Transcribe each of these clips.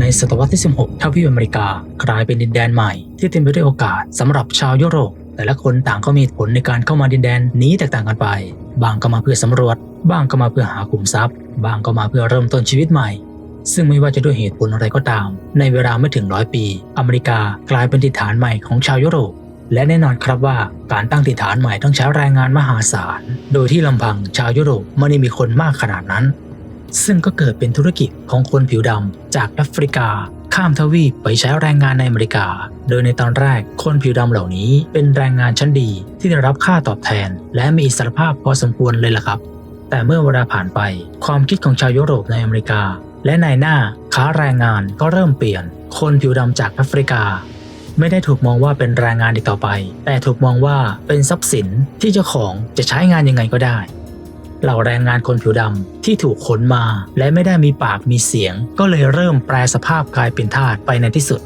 ในศตวรรษที่ 16 ทวีปอเมริกากลายเป็นดินแดนใหม่ ที่เต็มไปด้วยโอกาสสำหรับชาวยุโรป แต่ละคนต่างก็มีผลในการเข้ามาดินแดนนี้แตกต่างกันไป บางก็มาเพื่อสำรวจ บางก็มาเพื่อหากลุ่มทรัพย์ บางก็มาเพื่อเริ่มต้นชีวิตใหม่ ซึ่งไม่ว่าจะด้วยเหตุผลอะไรก็ตาม ในเวลาไม่ถึงร้อยปี อเมริกากลายเป็นถิ่นฐานใหม่ของชาวยุโรป และแน่นอนครับว่าการตั้งถิ่นฐานใหม่ต้องใช้แรงงานมหาศาล โดยที่ลำพังชาวยุโรปไม่ได้มีคนมากขนาดนั้น ซึ่งก็เกิดเป็นธุรกิจของคนผิวดำจากแอฟริกา ข้ามทวีปไปใช้แรงงานในอเมริกา โดยในตอนแรกคนผิวดำเหล่านี้เป็นแรงงานชั้นดีที่ได้รับค่าตอบแทน และมีอิสรภาพพอสมควรเลยล่ะครับ แต่เมื่อเวลาผ่านไป ความคิดของชาวยุโรปในอเมริกา และนายหน้าค้าแรงงานก็เริ่มเปลี่ยน คนผิวดำจากแอฟริกาไม่ได้ถูกมองว่าเป็นแรงงานอีกต่อไป แต่ถูกมองว่าเป็นทรัพย์สินที่เจ้าของจะใช้งานยังไงก็ได้ เหล่าแรงงานคนผิวดำที่ถูกขนมา และไม่ได้มีปากมีเสียง ก็เลยเริ่มแปลสภาพกลายเป็นทาสไปในที่สุด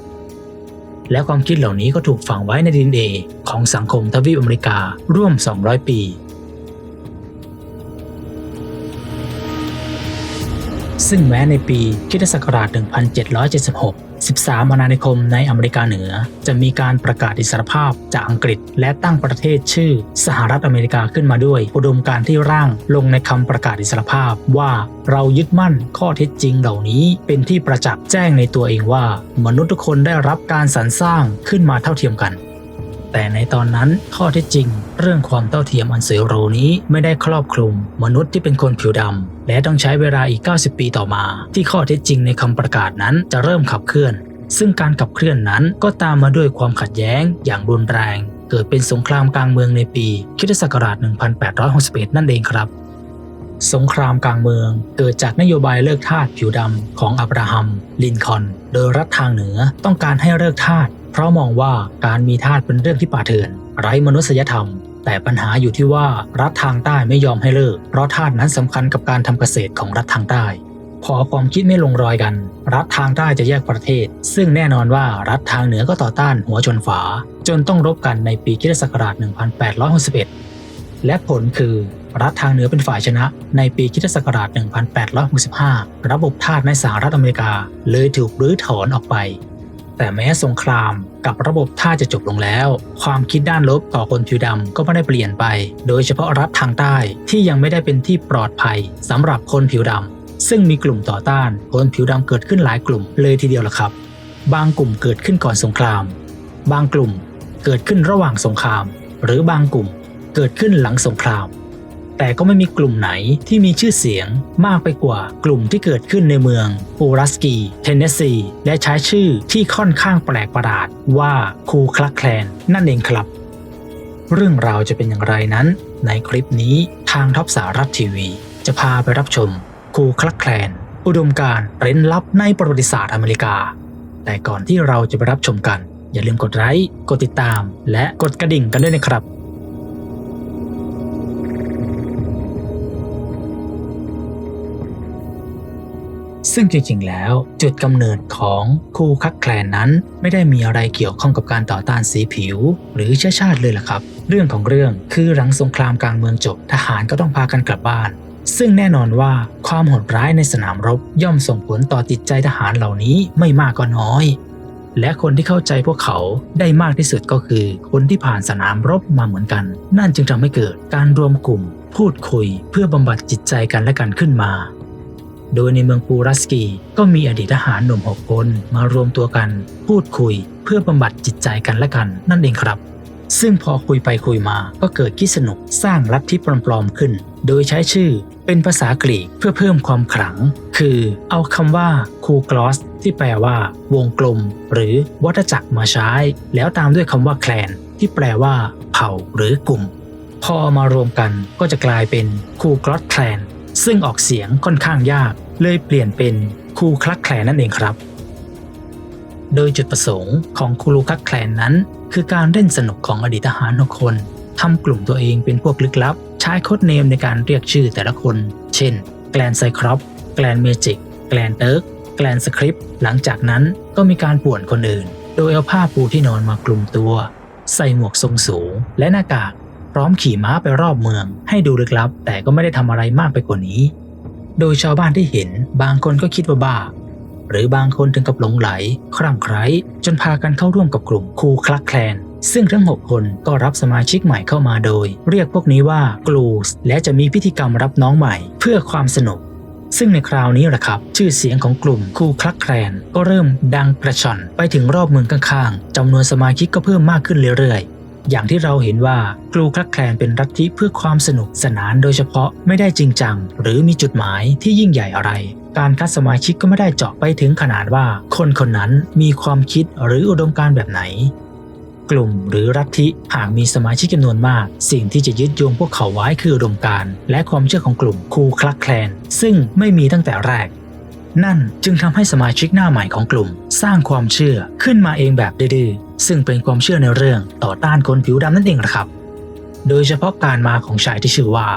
และความคิดเหล่านี้ก็ถูกฝังไว้ในดินเอของสังคมทวีปอเมริการ่วม 200 ปี ซึ่งแม้ในปีคริสตศักราช 1776 13 อาณานิคมในอเมริกาเหนือ จะมีการประกาศอิสรภาพจากอังกฤษ และตั้งประเทศชื่อสหรัฐอเมริกาขึ้นมาด้วย อุดมการที่ร่างลงในคำประกาศอิสรภาพว่าเรายึดมั่นข้อเท็จจริงเหล่านี้ เป็นที่ประจักษ์แจ้งในตัวเองว่า มนุษย์ทุกคนได้รับการสรรสร้างขึ้นมาเท่าเทียมกันแต่ในตอนนั้นข้อเท็จจริง เรื่องความเท่าเทียมอันเสรีนี้ไม่ได้ครอบคลุม มนุษย์ที่เป็นคนผิวดำ และต้องใช้เวลาอีก 90 ปีต่อมา ที่ข้อเท็จจริงในคำประกาศนั้นจะเริ่มขับเคลื่อน ซึ่งการขับเคลื่อนนั้นก็ตามมาด้วยความขัดแย้งอย่างรุนแรง เกิดเป็นสงครามกลางเมืองในปีคริสตศักราช 1861 นั่นเองครับ สงครามกลางเมืองเกิดจากนโยบายเลิกทาสผิวดำของอับราฮัม ลินคอน โดยรัฐทางเหนือต้องการให้เลิกทาสเพราะมองว่าการมีทาสเป็นเรื่องที่ป่าเถื่อน ไร้มนุษยธรรม แต่ปัญหาอยู่ที่ว่ารัฐทางใต้ไม่ยอมให้เลิก เพราะทาสนั้นสำคัญกับการทำเกษตรของรัฐทางใต้ พอความคิดไม่ลงรอยกัน รัฐทางใต้จะแยกประเทศ ซึ่งแน่นอนว่ารัฐทางเหนือก็ต่อต้านหัวชนฝา จนต้องรบกันในปีคริสตศักราช 1861 และผลคือรัฐทางเหนือเป็นฝ่ายชนะ ในปีคริสตศักราช 1865 ระบบทาสในสหรัฐอเมริกา เลยถูกรื้อถอนออกไป แต่แม้สงครามกับระบบท่าจะจบลงแล้ว ความคิดด้านลบต่อคนผิวดำก็ไม่ได้เปลี่ยนไป โดยเฉพาะรัฐทางใต้ที่ยังไม่ได้เป็นที่ปลอดภัยสำหรับคนผิวดำซึ่งมีกลุ่มต่อต้านคนผิวดำเกิดขึ้นหลายกลุ่มเลยทีเดียวล่ะครับ บางกลุ่มเกิดขึ้นก่อนสงคราม บางกลุ่มเกิดขึ้นระหว่างสงคราม หรือบางกลุ่มเกิดขึ้นหลังสงคราม แต่ก็ไม่มีกลุ่มไหนที่มีชื่อเสียงมากไปกว่ากลุ่มที่เกิดขึ้นในเมืองปูรัสกีเทนเนสซีและใช้ชื่อที่ค่อนข้างแปลกประหลาดว่าคูคลักแคลนนั่นเองครับ เรื่องราวจะเป็นอย่างไรนั้น ในคลิปนี้ทางท็อปสารัฐทีวี จะพาไปรับชมคูคลักแคลน อุดมการณ์เร้นลับในประวัติศาสตร์อเมริกา แต่ก่อนที่เราจะไปรับชมกัน อย่าลืมกดไลค์กดติดตาม และกดกระดิ่งกันด้วยนะครับ ซึ่งจริงๆ แล้วจุดกำเนิดของคูคักแคลนนั้น ไม่ได้มีอะไรเกี่ยวข้องกับการต่อต้านสีผิว หรือเชื้อชาติเลยล่ะครับ เรื่องของเรื่องคือหลังสงครามกลางเมืองจบทหารก็ต้องพากันกลับบ้าน ซึ่งแน่นอนว่าความโหดร้ายในสนามรบย่อมส่งผลต่อจิตใจทหารเหล่านี้ไม่มากก็น้อย และคนที่เข้าใจพวกเขาได้มากที่สุดก็คือ คนที่ผ่านสนามรบมาเหมือนกัน นั่นจึงทำให้เกิดการรวมกลุ่ม พูดคุยเพื่อบำบัดจิตใจกันและกันขึ้นมา โดยในเมืองปูรัสกี ก็มีอดีตทหารหนุ่มหกคนมารวมตัวกัน พูดคุยเพื่อบำบัดจิตใจกันและกัน นั่นเองครับ ซึ่งพอคุยไปคุยมาก็เกิดคิดสนุกสร้างลัทธิปลอมๆขึ้น โดยใช้ชื่อเป็นภาษากรีกเพื่อเพิ่มความขลัง คือเอาคำว่าคูกลอสที่แปลว่า วงกลม หรือวัฏจักรมาใช้ แล้วตามด้วยคำว่าแคลน ที่แปลว่า เผ่าหรือกลุ่ม พอมารวมกันก็จะกลายเป็นคูกลอสแคลนซึ่งออกเสียงค่อนข้างยาก เลยเปลี่ยนเป็นคูคลักแคลนนั่นเองครับ โดยจุดประสงค์ของคูลูคักแคลนนั้น คือการเล่นสนุกของอดีตทหารทุกคนทำกลุ่มตัวเองเป็นพวกลึกลับ ใช้โค้ดเนมในการเรียกชื่อแต่ละคน เช่น แกลนไซครอปแกลนเมจิก แกลนเติร์ก แกลนสคริปหลังจากนั้นก็มีการป่วนคนอื่น โดยเอาผ้าปูที่นอนมากลุ่มตัว ใส่หมวกทรงสูง และหน้ากาก พร้อมขี่ม้าไปรอบเมือง ให้ดูลึกลับ แต่ก็ไม่ได้ทำอะไรมากไปกว่านี้ โดยชาวบ้านที่เห็นบางคนก็คิดว่าบ้า หรือบางคนถึงกับหลงไหล ครั่งไคล้จนพากันเข้าร่วมกับกลุ่มคูคลักแคลน ซึ่งทั้ง 6 คนก็รับสมาชิกใหม่เข้ามาโดย เรียกพวกนี้ว่ากลูสและจะมีพิธีกรรมรับน้องใหม่ เพื่อความสนุก ซึ่งในคราวนี้แหละครับ ชื่อเสียงของกลุ่มคูคลักแคลน ก็เริ่มดังกระชอนไปถึงรอบเมืองข้างๆจำนวนสมาชิกก็เพิ่มมากขึ้นเรื่อยๆ อย่างที่เราเห็นว่ากลูคลักแคลนเป็นรัฐที่เพื่อความสนุกสนานโดยเฉพาะไม่ได้จริงจัง หรือมีจุดหมายที่ยิ่งใหญ่อะไร การคัดสมาชิกก็ไม่ได้เจาะไปถึงขนาดว่า คนคนนั้นมีความคิดหรืออุดมการณ์แบบไหน กลุ่มหรือรัฐทิหากมีสมาชิกจำนวนมาก สิ่งที่จะยึดโยงพวกเขาไว้คืออุดมการณ์และความเชื่อของกลุ่มคูคลักแคลน ซึ่งไม่มีตั้งแต่แรกนั่นจึงทำให้สมาชิกหน้าใหม่ของกลุ่ม สร้างความเชื่อขึ้นมาเองแบบดื้อ ซึ่งเป็นความเชื่อในเรื่องต่อต้านคนผิวดำนั่นเองนะครับ โดยเฉพาะการมาของชายที่ชื่อว่า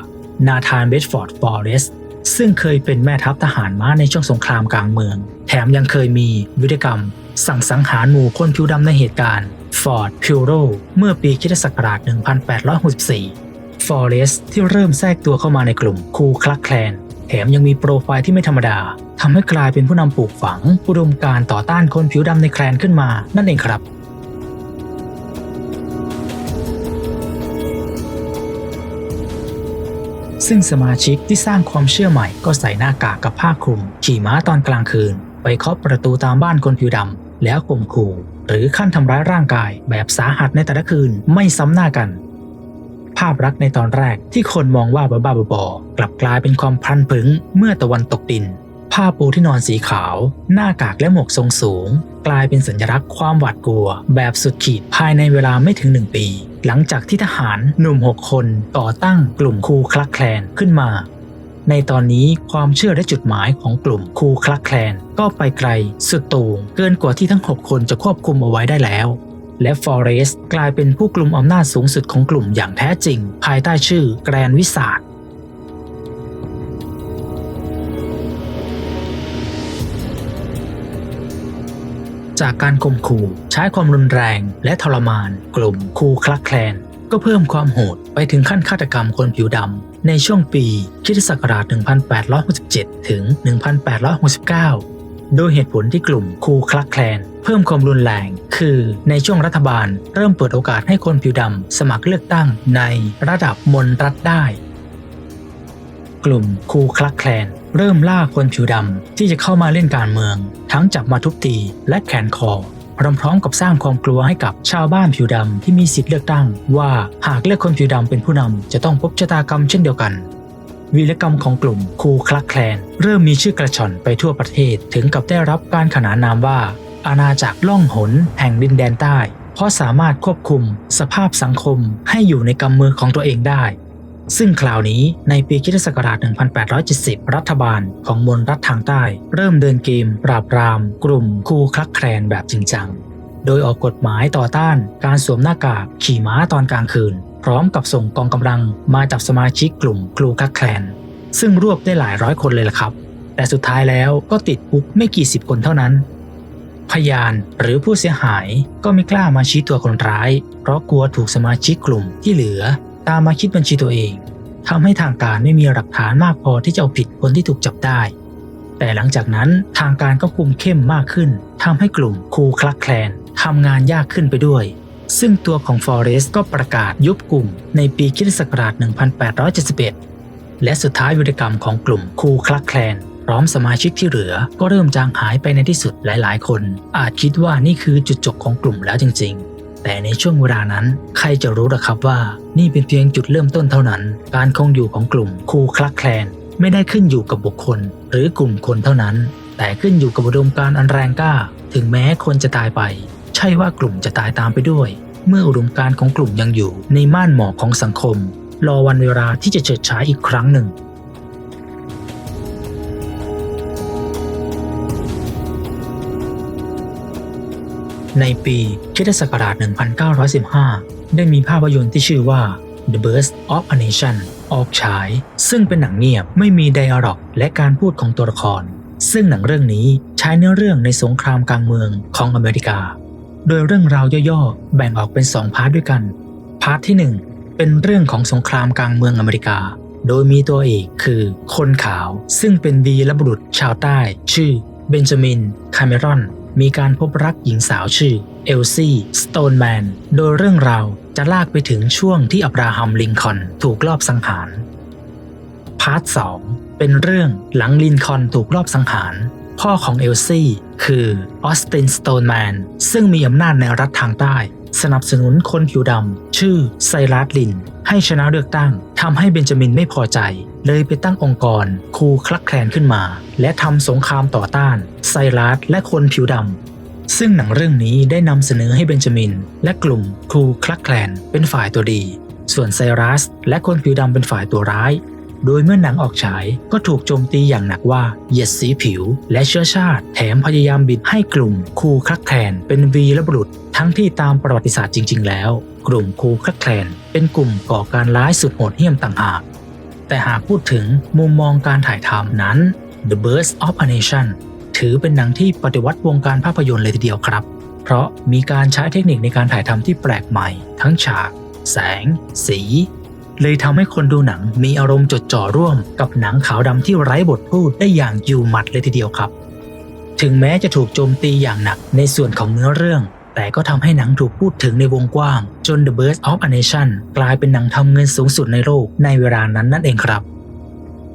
นาธานเบดฟอร์ดฟอเรสต์ซึ่งเคยเป็นแม่ทัพทหารม้าในช่วงสงครามกลางเมือง แถมยังเคยมีวิธีกรรม สั่งสังหารหมู่คนผิวดำในเหตุการณ์ฟอร์ดพิวโรเมื่อปีคริสตศักราช 1864 ฟอเรสที่เริ่มแทรกตัวเข้ามาในกลุ่มคูคลักแคลน แถมยังมีโปรไฟล์ที่ไม่ธรรมดาทำให้กลายเป็นผู้นำปลูกฝังอุดมการต่อต้านคนผิวดำในแคลนขึ้นมานั่นเองครับ ซึ่งสมาชิกที่สร้างความเชื่อใหม่ก็ใส่หน้ากากกับผ้าคลุม ขี่ม้าตอนกลางคืน ไปเคาะประตูตามบ้านคนผิวดำแล้วข่มขู่ หรือขั้นทำร้ายร่างกายแบบสาหัสในแต่ละคืนไม่ซ้ำหน้ากัน ภาพลักในตอนแรกที่คนมองว่าบ้าๆบอๆกลับกลายเป็นความพลันพึงเมื่อตะวันตกดิน ผ้าปูที่นอนสีขาว หน้ากากและหมวกทรงสูง กลายเป็นสัญลักษณ์ความหวาดกลัว แบบสุดขีดภายในเวลาไม่ถึงหนึ่งปี หลังจากที่ทหารหนุ่ม 6 คนต่อตั้งกลุ่มคูคลักแคลนขึ้นมา ในตอนนี้ความเชื่อและจุดหมายของกลุ่มคูคลักแคลนก็ไปไกลสุดโต่งเกินกว่าที่ทั้ง 6 คนจะควบคุมเอาไว้ได้แล้ว และฟอเรสต์กลายเป็นผู้กลุ่มอำนาจสูงสุดของกลุ่มอย่างแท้จริง ภายใต้ชื่อแกรนวิสาด จากการข่มขู่ใช้ความรุนแรง และทรมาน กลุ่มคูคลักแคลน ก็เพิ่มความโหดไปถึงขั้นฆาตกรรมคนผิวดำในช่วงปีคิศักราช 1867 ถึง 1869โดยเหตุผลที่กลุ่มคูคลักแคลน เพิ่มความรุนแรง คือในช่วงรัฐบาลเริ่มเปิดโอกาสให้คนผิวดำสมัครเลือกตั้งในระดับมณฑรัฐได้ กลุ่มคูคลักแคลน เริ่มล่าคนผิวดำที่จะเข้ามาเล่นการเมือง ทั้งจับมาทุบตีและแขนคอพร้อมๆกับสร้างความกลัวให้กับชาวบ้านผิวดำที่มีสิทธิ์เลือกตั้ง ว่าหากเลือกคนผิวดำเป็นผู้นำจะต้องพบชะตากรรมเช่นเดียวกัน วีรกรรมของกลุ่มคูคลักแคลน เริ่มมีชื่อกระชอนไปทั่วประเทศถึงกับได้รับการขนานนามว่า อาณาจักรล่องหน แห่งดินแดนใต้ เพราะสามารถควบคุม สภาพสังคมให้อยู่ในกำมือของตัวเองได้ ซึ่งคราวนี้ในปีคริสตศักราช 1870 รัฐบาลของมณรัฐทางใต้ เริ่มเดินเกม ปราบปราม กลุ่มคูคลักแคลนแบบจริงจัง โดยออกกฎหมายต่อต้านการสวมหน้ากากขี่ม้าตอนกลางคืน พร้อมกับส่งกองกำลังมาจับสมาชิกกลุ่มคลูคลักแคลน ซึ่งรวบได้หลายร้อยคนเลยล่ะครับ แต่สุดท้ายแล้วก็ติดคุกไม่กี่สิบคนเท่านั้น พยานหรือผู้เสียหายก็ไม่กล้ามาชี้ตัวคนร้าย เพราะกลัวถูกสมาชิกกลุ่มที่เหลือ ตามมาคิดบัญชีตัวเองทำให้ทางการไม่มีหลักฐานมากพอที่จะเอาผิดคนที่ถูกจับได้ แต่หลังจากนั้นทางการก็คุมเข้มมากขึ้นทำให้กลุ่มคูคลักแคลนทำงานยากขึ้นไปด้วย ซึ่งตัวของฟอเรสก็ประกาศยุบกลุ่มในปีคริศักราช 1871 และสุดท้ายวิรกรรมของกลุ่มคูคลักแคลนพร้อมสมาชิกที่เหลือก็เริ่มจางหายไปในที่สุดหลาย ๆ คน อาจคิดว่านี่คือจุดจบของกลุ่มแล้วจริง ๆ แต่ในช่วงเวลานั้น ใครจะรู้ล่ะครับว่า นี่เป็นเพียงจุดเริ่มต้นเท่านั้น การคงอยู่ของกลุ่มคูคลักแคลน ไม่ได้ขึ้นอยู่กับบุคคล หรือกลุ่มคนเท่านั้น แต่ขึ้นอยู่กับอุดมการณ์อันแรงกล้า ถึงแม้คนจะตายไป ใช่ว่ากลุ่มจะตายตามไปด้วย เมื่ออุดมการณ์ของกลุ่มยังอยู่ในม่านหมอกของสังคม รอวันเวลาที่จะเฉิดฉายอีกครั้งหนึ่ง ในปีคิศักราช 1915 ได้มีภาพยนตร์ที่ชื่อว่า The Birth of a Nation ออกฉาย ซึ่งเป็นหนังเงียบไม่มีไดอะล็อกและการพูดของตัวละคร ซึ่งหนังเรื่องนี้ใช้เนื้อเรื่องในสงครามกลางเมืองของอเมริกา โดยเรื่องราวย่อๆ แบ่งออกเป็น2พาร์ทด้วยกัน พาร์ทที่ 1 เป็นเรื่องของสงครามกลางเมืองอเมริกา โดยมีตัวเอกคือคนขาว ซึ่งเป็นวีรบุรุษชาวใต้ ชื่อเบนจามินคาเมรอน มีการพบรักหญิงสาวชื่อเอลซี่สโตนแมนโดยเรื่องราวจะลากไปถึงช่วงที่อับราฮัมลิงคอนถูกลอบสังหาร พาร์ท 2 เป็นเรื่องหลังลินคอนถูกลอบสังหาร พ่อของเอลซี่คือออสตินสโตนแมนซึ่งมีอำนาจในรัฐทางใต้ สนับสนุนคนผิวดำ ชื่อไซรัสลิน ให้ชนะเลือกตั้งทำให้เบนจามินไม่พอใจ เลยไปตั้งองค์กรคูคลักแคลนขึ้นมา และทำสงครามต่อต้านไซรัสและคนผิวดำ ซึ่งหนังเรื่องนี้ได้นำเสนอให้เบนจามิน และกลุ่มครูคลักแคลนเป็นฝ่ายตัวดี ส่วนไซรัสและคนผิวดำเป็นฝ่ายตัวร้าย โดยเมื่อหนังออกฉายก็ถูกโจมตีอย่างหนักว่าเหยียดสีผิว และเชื้อชาติ แถมพยายามบิดให้กลุ่มคูคลักแคลนเป็นวีรบุรุษ ทั้งที่ตามประวัติศาสตร์จริง ๆ แล้ว กลุ่มคูคลักแคลนเป็นกลุ่มก่อการร้ายสุดโหดเหี้ยมต่างหากแต่หากพูดถึงมุมมองการถ่ายทำนั้น The Birth of a Nation ถือเป็นหนังที่ปฏิวัติวงการภาพยนตร์เลยทีเดียวครับ เพราะมีการใช้เทคนิคในการถ่ายทำที่แปลกใหม่ ทั้งฉาก แสง สี เลยทำให้คนดูหนังมีอารมณ์จดจ่อร่วมกับหนังขาวดำที่ไร้บทพูดได้อย่างอยู่หมัดเลยทีเดียวครับ ถึงแม้จะถูกโจมตีอย่างหนักในส่วนของเนื้อเรื่อง แต่ก็ทำให้หนังถูกพูดถึงในวงกว้าง จน The Birth of a Nation กลายเป็นหนังทำเงินสูงสุดในโลกในเวลานั้นนั่นเองครับ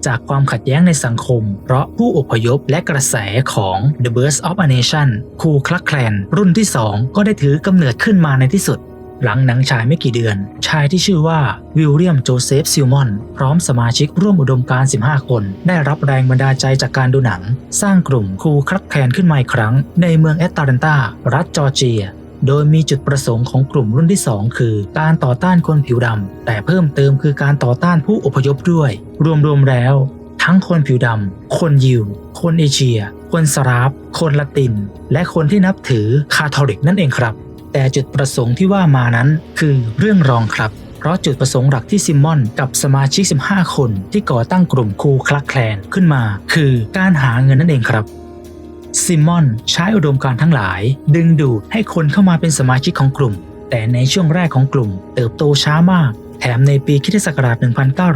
จากความขัดแย้งในสังคม เพราะผู้อพยพและกระแสของ The Birth of a Nation คูคลักแคลนรุ่นที่ 2 ก็ได้ถือกำเนิดขึ้นมาในที่สุด หลังหนังฉายไม่กี่เดือน ชายที่ชื่อว่าวิลเลียมโจเซฟซิลมอน พร้อมสมาชิกร่วมอุดมการ 15 คน ได้รับแรงบันดาลใจจากการดูหนัง สร้างกลุ่มครูคลักแคลนขึ้นมาอีกครั้ง ในเมืองแอตแลนตา รัฐจอร์เจียโดยมีจุดประสงค์ของกลุ่มรุ่นที่ 2 คือ การต่อต้านคนผิวดำ แต่เพิ่มเติมคือการต่อต้านผู้อพยพด้วย รวมๆแล้ว ทั้งคนผิวดำ คนยิว คนเอเชีย คนสลาฟ คนละติน และคนที่นับถือคาทอลิกนั่นเองครับ แต่จุดประสงค์ที่ว่ามานั้นคือเรื่องรองครับ เพราะจุดประสงค์หลักที่ซิมมอนกับสมาชิก 15 คนที่ก่อตั้งกลุ่มคูคลักแคลนขึ้นมา คือการหาเงินนั่นเองครับซิมมอนใช้อุดมการทั้งหลาย ดึงดูดให้คนเข้ามาเป็นสมาชิกของกลุ่ม แต่ในช่วงแรกของกลุ่ม เติบโตช้ามาก แถมในปีคิศักราช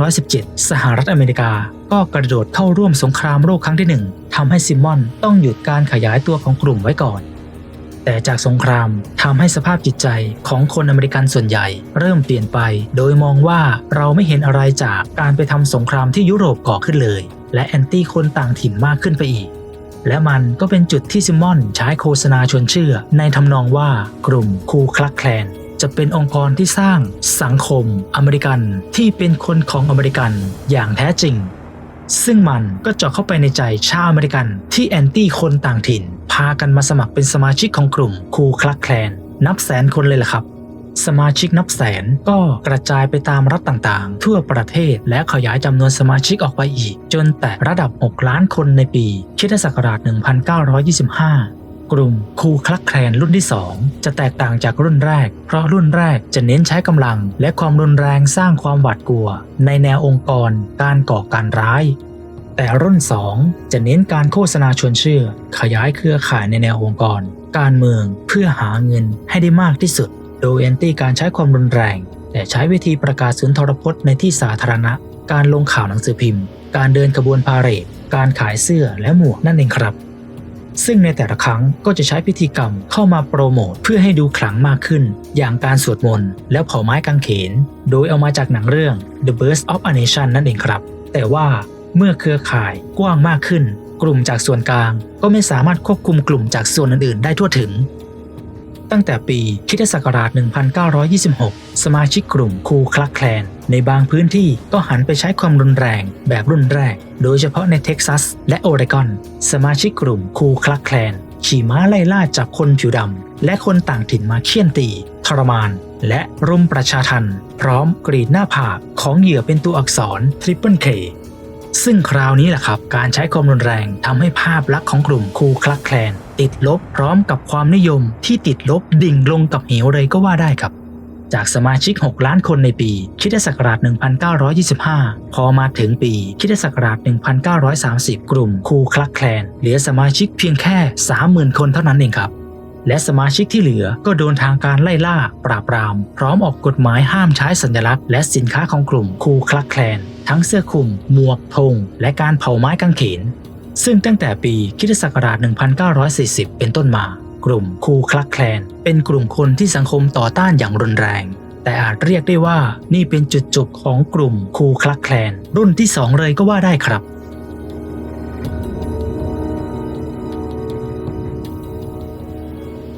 1917 สหรัฐอเมริกา ก็กระโดดเข้าร่วมสงครามโลกครั้งที่หนึ่งทำให้ซิมมอนต้องหยุดการขยายตัวของกลุ่มไว้ก่อน แต่จากสงครามทำให้สภาพจิตใจของคนอเมริกันส่วนใหญ่ เริ่มเปลี่ยนไป โดยมองว่าเราไม่เห็นอะไรจากการไปทำสงครามที่ยุโรปก่อขึ้นเลย และแอนตี้คนต่างถิ่นมากขึ้นไปอีก และมันก็เป็นจุดที่ซิมมอนใช้โฆษณาชวนเชื่อ ในทำนองว่ากลุ่มคูคลักแคลนจะเป็นองค์กรที่สร้างสังคมอเมริกันที่เป็นคนของอเมริกันอย่างแท้จริง ซึ่งมันก็เจาะเข้าไปในใจชาวอเมริกัน ที่แอนตี้คนต่างถิ่น พากันมาสมัครเป็นสมาชิกของกลุ่มคูคลักแคลน นับแสนคนเลยล่ะครับ สมาชิกนับแสนก็กระจายไปตามรัฐต่างๆ ทั่วประเทศและขยายจำนวนสมาชิกออกไปอีก จนแต่ระดับ 6 ล้านคนในปีคิศักราช1925 กลุ่มคูคลักแคลนรุ่นที่ 2 จะแตกต่างจากรุ่นแรก เพราะรุ่นแรกจะเน้นใช้กำลัง และความรุนแรงสร้างความหวาดกลัว ในแนวองค์กร การก่อการร้าย แต่รุ่น 2 จะเน้นการโฆษณาชวนเชื่อ ขยายเครือข่ายในแนวองค์กร การเมืองเพื่อหาเงินให้ได้มากที่สุด โดยแอนตี้การใช้ความรุนแรง แต่ใช้วิธีประกาศสุนทรพจน์ในที่สาธารณะ การลงข่าวหนังสือพิมพ์ การเดินขบวนพาเหรดการขายเสื้อและหมวกนั่นเองครับ ซึ่งในแต่ละครั้งก็จะใช้พิธีกรรมเข้ามาโปรโมทเพื่อให้ดูขลังมากขึ้น อย่างการสวดมนต์แล้วเผาไม้กางเขน โดยเอามาจากหนังเรื่อง The Birth of a Nation นั่นเองครับ แต่ว่าเมื่อเครือข่ายกว้างมากขึ้น กลุ่มจากส่วนกลาง ก็ไม่สามารถควบคุมกลุ่มจากส่วนอื่นๆ ได้ทั่วถึง ตั้งแต่ปีคิศักราช 1926 สมาชิกกลุ่มคูคลักแคลน ในบางพื้นที่ก็หันไปใช้ความรุนแรงแบบรุ่นแรก โดยเฉพาะในเท็กซัสและโอเรกอน สมาชิกกลุ่มคูคลักแคลน ขี่ม้าไล่ล่าจับคนผิวดำ และคนต่างถิ่นมาเคี่ยนตี ทรมาน และรุมประชาทัน พร้อมกรีดหน้าผากของเหยื่อเป็นตัวอักษร Triple K ซึ่งคราวนี้แหละครับ การใช้ความรุนแรงทำให้ภาพลักษณ์ของกลุ่มคูคลักแคลน ติดลบพร้อมกับความนิยมที่ติดลบดิ่งลงกับเหวเลยก็ว่าได้ครับ จากสมาชิก 6 ล้านคนในปีคริสตศักราช 1925 พอมาถึงปีคริสตศักราช 1930 กลุ่มคูคลักแคลน เหลือสมาชิกเพียงแค่ 30,000 คนเท่านั้นเองครับและสมาชิกที่เหลือก็โดนทางการไล่ล่า ปราบปราม พร้อมออกกฎหมายห้ามใช้สัญลักษณ์ และสินค้าของกลุ่มคูคลักแคลน ทั้งเสื้อคลุม หมวกธงและการเผาไม้กางเขน ซึ่งตั้งแต่ปีคริสตศักราช 1940 เป็นต้นมา กลุ่มคูคลักแคลน เป็นกลุ่มคนที่สังคมต่อต้านอย่างรุนแรง แต่อาจเรียกได้ว่านี่เป็นจุดจบของกลุ่มคูคลักแคลน รุ่นที่สองเลยก็ว่าได้ครับ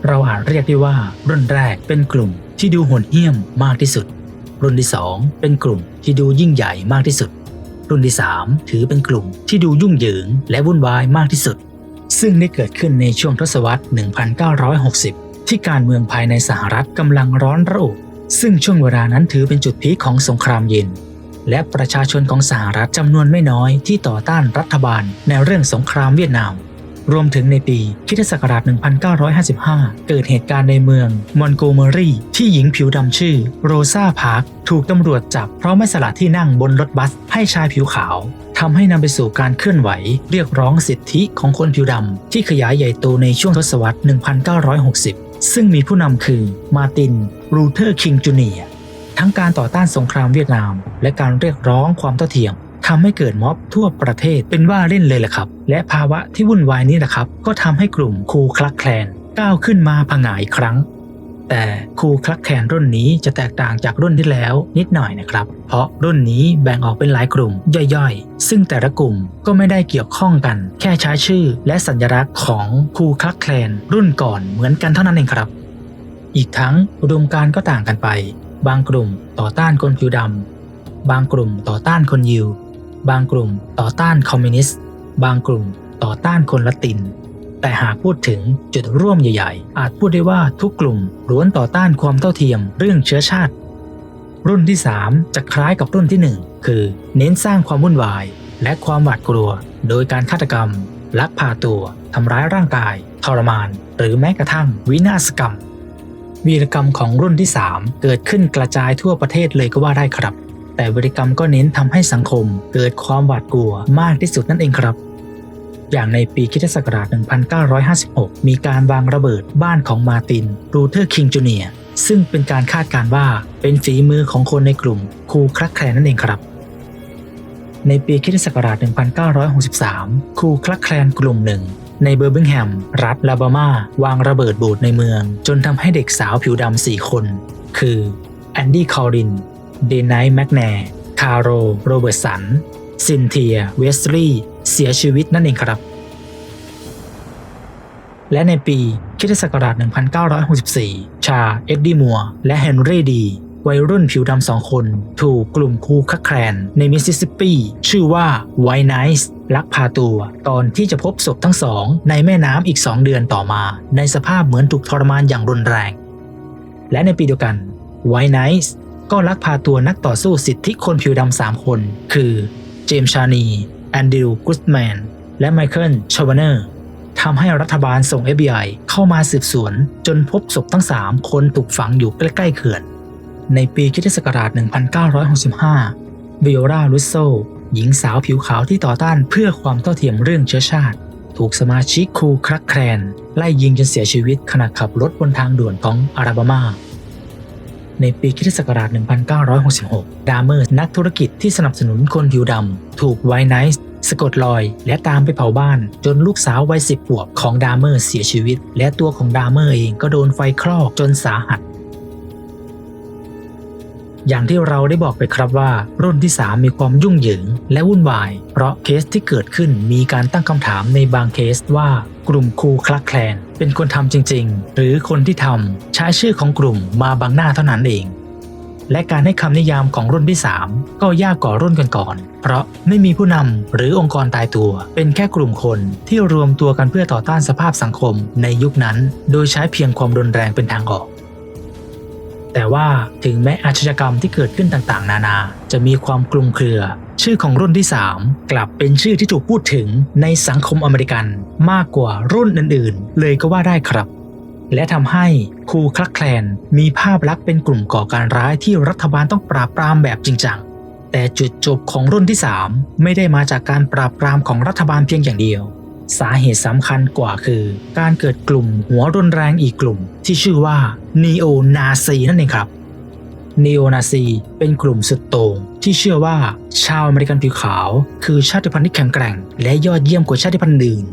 เราอาจเรียกได้ว่ารุ่นแรกเป็นกลุ่มที่ดูโหดเหี้ยมมากที่สุด รุ่นที่ 2 เป็นกลุ่มที่ดูยิ่งใหญ่มากที่สุด รุ่นที่ 3 ถือเป็นกลุ่มที่ดูยุ่งเหยิงและวุ่นวายมากที่สุด ซึ่งได้เกิดขึ้นในช่วงทศวรรษ 1960 ที่การเมืองภายในสหรัฐกำลังร้อนระอุ ซึ่งช่วงเวลานั้นถือเป็นจุดพีคของสงครามเย็น และประชาชนของสหรัฐจำนวนไม่น้อยที่ต่อต้านรัฐบาลในเรื่องสงครามเวียดนาม รวมถึงในปีคิศักราช 1955 เกิดเหตุการณ์ในเมืองมอนโกเมอรีที่หญิงผิวดำชื่อโรซาพาร์คถูกตำรวจจับเพราะไม่สละที่นั่งบนรถบัสให้ชายผิวขาวทำให้นำไปสู่การเคลื่อนไหว เรียกร้องสิทธิของคนผิวดำที่ขยายใหญ่โตในช่วงทศวรรษ 1960 ซึ่งมีผู้นำคือมาร์ติน รูเทอร์ คิงจูเนียร์ทั้งการต่อต้านสงครามเวียดนาม และการเรียกร้องความเท่าเทียม ทำให้เกิดม็อบทั่วประเทศเป็นว่าเล่นเลยแหละครับ และภาวะที่วุ่นวายนี้แหละครับ ก็ทำให้กลุ่มคูคลักแคลนก้าวขึ้นมาผงายครั้ง แต่คูคลักแคลนรุ่นนี้จะแตกต่างจากรุ่นที่แล้วนิดหน่อยนะครับ เพราะรุ่นนี้แบ่งออกเป็นหลายกลุ่มย่อยๆ ซึ่งแต่ละกลุ่มก็ไม่ได้เกี่ยวข้องกัน แค่ใช้ชื่อ และสัญลักษณ์ของคูคลักแคลนรุ่นก่อนเหมือนกันเท่านั้นเองครับ อีกทั้งอุดมการก็ต่างกันไป บางกลุ่มต่อต้านคนผิวดำบางกลุ่มต่อต้านคนยิว บางกลุ่มต่อต้านคอมมิวนิสต์ บางกลุ่มต่อต้านคนละติน แต่หากพูดถึงจุดร่วมใหญ่ ๆ อาจพูดได้ว่าทุกกลุ่มล้วนต่อต้านความเท่าเทียมเรื่องเชื้อชาติ รุ่นที่ 3 จะคล้ายกับรุ่นที่ 1 คือ เน้นสร้างความวุ่นวาย และความหวาดกลัว โดยการฆาตกรรม ลักพาตัวทำร้ายร่างกาย ทรมาน หรือแม้กระทั่งวินาศกรรม วีรกรรมของรุ่นที่ 3 เกิดขึ้นกระจายทั่วประเทศเลยก็ว่าได้ครับ แต่วีรกรรมก็เน้นทำให้สังคมเกิดความหวาดกลัวมากที่สุดนั่นเองครับ อย่างในปีคิศักราช 1956 มีการวางระเบิดบ้านของมาตินรูเทอร์คิงจูเนียร์ซึ่งเป็นการคาดการว่าเป็นฝีมือของคนในกลุ่มคูคลักแคลนนั่นเองครับ ในปีคิศักราช 1963 คูคลักแคลนกลุ่มหนึ่งในเบอร์บิงแฮม รัฐลาบามาวางระเบิดโบูดในเมือง จนทำให้เด็กสาวผิวดำสี่คน คือ แอนดี้ คอริน เดนไนท์แมกแนร์คาร์โรโรเบิร์ตสันซินเทีย เวสลีย์เสียชีวิตนั่นเองครับ และในปีคริสตศักราช 1964 ชา เอ็ดดี้มัว และเฮนรี่ดี วัยรุ่นผิวดำสองคน ถูกกลุ่มคูคักแคลน ในมิสซิสซิปปี ชื่อว่าไวน์ไนส์ลักพาตัว ตอนที่จะพบศพทั้งสอง ในแม่น้ำอีก2เดือนต่อมา ในสภาพเหมือนถูกทรมานอย่างรุนแรง และในปีเดียวกันไวน์ไนส์ ก็ลักพาตัวนักต่อสู้สิทธิคนผิวดำสามคน คือเจมส์ชานีแอนดิวกุสแมน และไมเคิลชาวเนอร์ทำให้รัฐบาลส่ง FBI เข้ามาสืบสวน จนพบศพทั้ง 3 คนถูกฝังอยู่ใกล้ ๆ เขื่อน ในปีคิศักราช 1965 วิโอราลุสโซ หญิงสาวผิวขาวที่ต่อต้านเพื่อความเท่าเทียมเรื่องเชื้อชาติ ถูกสมาชิกครูครักแคลนไล่ยิงจนเสียชีวิตขณะขับรถบนทางด่วนของอาราบามา ในปีคริสตศักราช 1966 ดาเมอร์นักธุรกิจที่สนับสนุนคนผิวดำ ถูกไวไนส์สะกดรอย และตามไปเผาบ้าน จนลูกสาววัยสิบขวบของดาเมอร์เสียชีวิต และตัวของดาเมอร์เองก็โดนไฟคลอกจนสาหัสอย่างที่เราได้บอกไปครับว่า รุ่นที่ 3 มีความยุ่งเหยิงและวุ่นวาย เพราะเคสที่เกิดขึ้นมีการตั้งคำถามในบางเคสว่ากลุ่มคูคลักแคลน เป็นคนทำจริง ๆ หรือคนที่ทำใช้ชื่อของกลุ่มมาบังหน้าเท่านั้นเอง และการให้คำนิยามของรุ่นที่ 3 ก็ยากกว่ารุ่นก่อนๆเพราะไม่มีผู้นำหรือองค์กรตายตัว เป็นแค่กลุ่มคนที่รวมตัวกันเพื่อต่อต้านสภาพสังคมในยุคนั้น โดยใช้เพียงความรุนแรงเป็นทางออกแต่ว่าถึงแม้อาชญากรรมที่เกิดขึ้นต่างๆ นานา จะมีความคลุมเครือ ชื่อของรุ่นที่ 3 กลับเป็นชื่อที่ถูกพูดถึงในสังคมอเมริกันมากกว่ารุ่นอื่นๆ เลยก็ว่าได้ครับ และทำให้คูคลักแคลนมีภาพลักษณ์เป็นกลุ่มก่อการร้ายที่รัฐบาลต้องปราบปรามแบบจริงจังแต่จุดจบของรุ่นที่ 3 ไม่ได้มาจากการปราบปรามของรัฐบาลเพียงอย่างเดียว สาเหตุสำคัญกว่าคือ การเกิดกลุ่มหัวรุนแรงอีกกลุ่มที่ชื่อว่านีโอนาซีนั่นเองครับ นีโอนาซี เป็นกลุ่มสุดโต่งที่เชื่อว่าชาวอเมริกันผิวขาว คือชาติพันธุ์ที่แข็งแกร่ง และยอดเยี่ยมกว่าชาติพันธุ์อื่น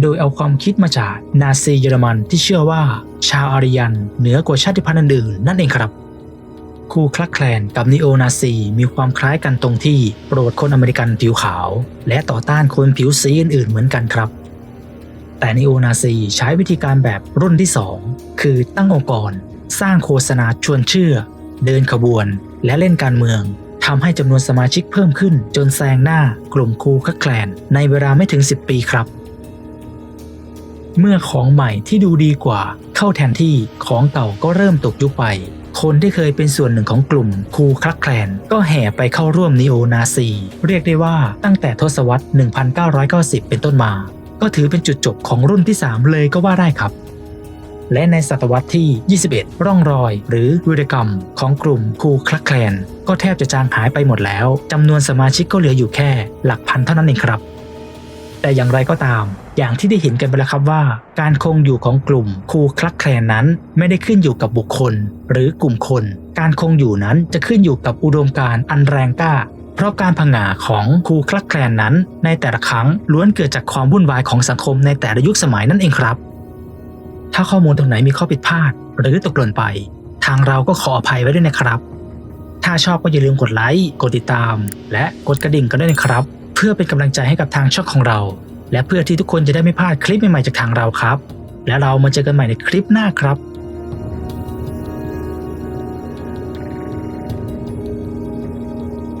โดยเอาความคิดมาจากนาซีเยอรมันที่เชื่อว่า ชาวอาริยันเหนือกว่าชาติพันธุ์อื่นนั่นเองครับคูคลักแคลนกับนีโอนาซีมีความคล้ายกันตรงที่โปรดคนอเมริกันผิวขาว และต่อต้านคนผิวสีอื่นๆเหมือนกันครับ แต่นีโอนาซีใช้วิธีการแบบรุ่นที่ 2 คือตั้งองค์กร สร้างโฆษณาชวนเชื่อ เดินขบวน และเล่นการเมืองทำให้จำนวนสมาชิกเพิ่มขึ้น จนแซงหน้ากลุ่มคูคลักแคลน ในเวลาไม่ถึง 10 ปีครับ เมื่อของใหม่ที่ดูดีกว่า เข้าแทนที่ของเก่าก็เริ่มตกยุคไป คนที่เคยเป็นส่วนหนึ่งของกลุ่มคูคลักแคลน ก็แห่ไปเข้าร่วมนีโอนาซี เรียกได้ว่าตั้งแต่ทศวรรษ 1990 เป็นต้นมา ก็ถือเป็นจุดจบของรุ่นที่ 3 เลยก็ว่าได้ครับ และในศตวรรษที่ 21 ร่องรอย หรือวีรกรรม ของกลุ่มคูคลักแคลน ก็แทบจะจางหายไปหมดแล้วจำนวนสมาชิกก็เหลืออยู่แค่หลักพันเท่านั้นเองครับ แต่อย่างไรก็ตาม อย่างที่ได้เห็นกันไปแล้วครับว่า การคงอยู่ของกลุ่มคูคลักแคลนนั้นไม่ได้ขึ้นอยู่กับบุคคล หรือกลุ่มคน การคงอยู่นั้นจะขึ้นอยู่กับอุดมการณ์อันแรงกล้าเพราะการผงาของคูคลักแคลนนั้น ในแต่ละครั้งล้วนเกิดจากความวุ่นวายของสังคมในแต่ละยุคสมัยนั่นเองครับ ถ้าข้อมูลตรงไหนมีข้อผิดพลาด หรือตกหล่นไป ทางเราก็ขออภัยไว้ด้วยนะครับ ถ้าชอบก็อย่าลืมกดไลค์ กดติดตาม และกดกระดิ่งกันด้วยนะครับ เพื่อเป็นกำลังใจให้กับทางช่องของเรา และเพื่อที่ทุกคนจะได้ไม่พลาดคลิปใหม่ๆจากทางเราครับ และเรามาเจอกันใหม่ในคลิปหน้าครับ